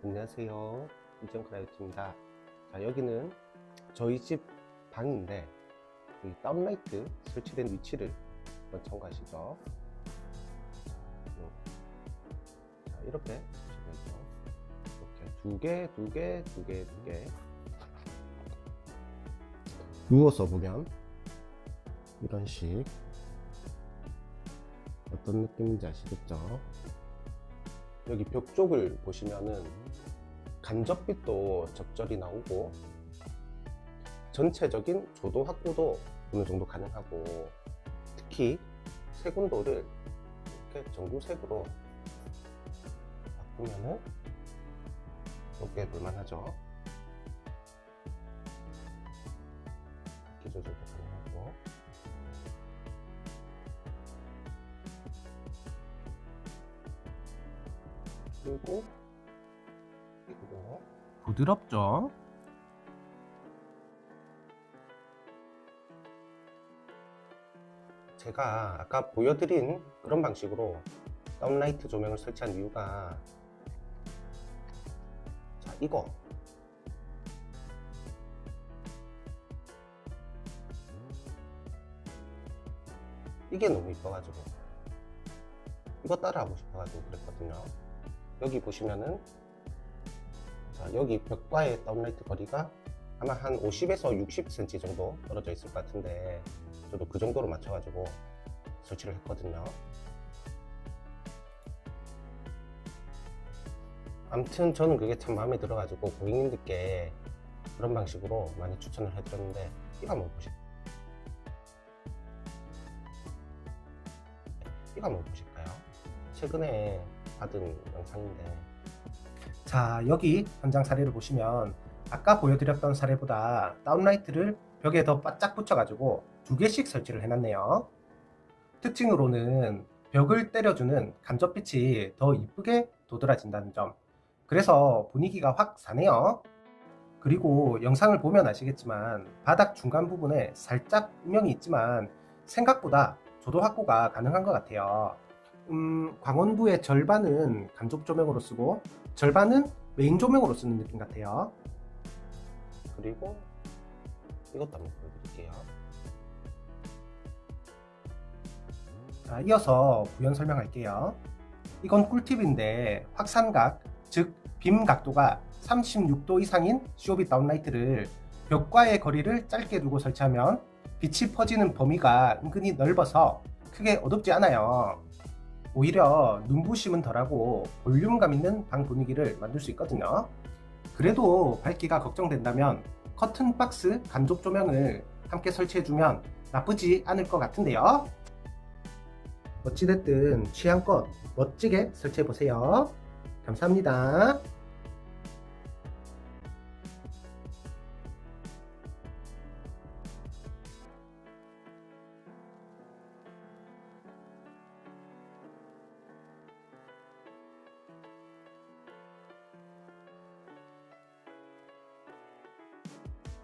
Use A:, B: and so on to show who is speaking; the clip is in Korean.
A: 안녕하세요. 이정 크라이트입니다. 자, 여기는 저희 집 방인데, 이 다운라이트 설치된 위치를 한번 참고하시죠. 자, 이렇게 설치되어 있죠. 이렇게 두 개, 두 개, 두 개, 두 개. 누워서 보면, 이런 식. 어떤 느낌인지 아시겠죠? 여기 벽 쪽을 보시면은 간접빛도 적절히 나오고 전체적인 조도 확보도 어느 정도 가능하고 특히 색온도를 이렇게 전구색으로 바꾸면은 이렇게 볼만하죠. 기 조절도 가능 하고 그리고
B: 부드럽죠?
A: 제가 아까 보여드린 그런 방식으로 다운라이트 조명을 설치한 이유가 자 이거. 이게 너무 이뻐가지고. 이거 따라하고 싶어가지고 그랬거든요 여기 보시면은 자 여기 벽과의 다운라이트 거리가 아마 한 50에서 60cm 정도 떨어져 있을 것 같은데 저도 그 정도로 맞춰가지고 설치를 했거든요. 아무튼 저는 그게 참 마음에 들어가지고 고객님들께 그런 방식으로 많이 추천을 해드렸는데 이거 한번 보실 이거 한번 보실까요? 최근에 받은 영상인데
B: 자, 여기 현장 사례를 보시면 아까 보여드렸던 사례보다 다운라이트를 벽에 더 바짝 붙여가지고 두 개씩 설치를 해놨네요. 특징으로는 벽을 때려주는 간접빛이 더 이쁘게 도드라진다는 점. 그래서 분위기가 확 사네요. 그리고 영상을 보면 아시겠지만 바닥 중간 부분에 살짝 음영이 있지만 생각보다 조도 확보가 가능한 것 같아요. 음, 광원부의 절반은 간접 조명으로 쓰고 절반은 메인 조명으로 쓰는 느낌 같아요.
A: 그리고 이것도 한번 보여드릴게요.
B: 자, 이어서 부연 설명할게요. 이건 꿀팁인데 확산각, 즉 빔 각도가 36도 이상인 COB 다운라이트를 벽과의 거리를 짧게 두고 설치하면 빛이 퍼지는 범위가 은근히 넓어서 크게 어둡지 않아요. 오히려 눈부심은 덜하고 볼륨감 있는 방 분위기를 만들 수 있거든요. 그래도 밝기가 걱정된다면 커튼 박스 간접 조명을 함께 설치해주면 나쁘지 않을 것 같은데요. 어찌됐든 취향껏 멋지게 설치해보세요. 감사합니다.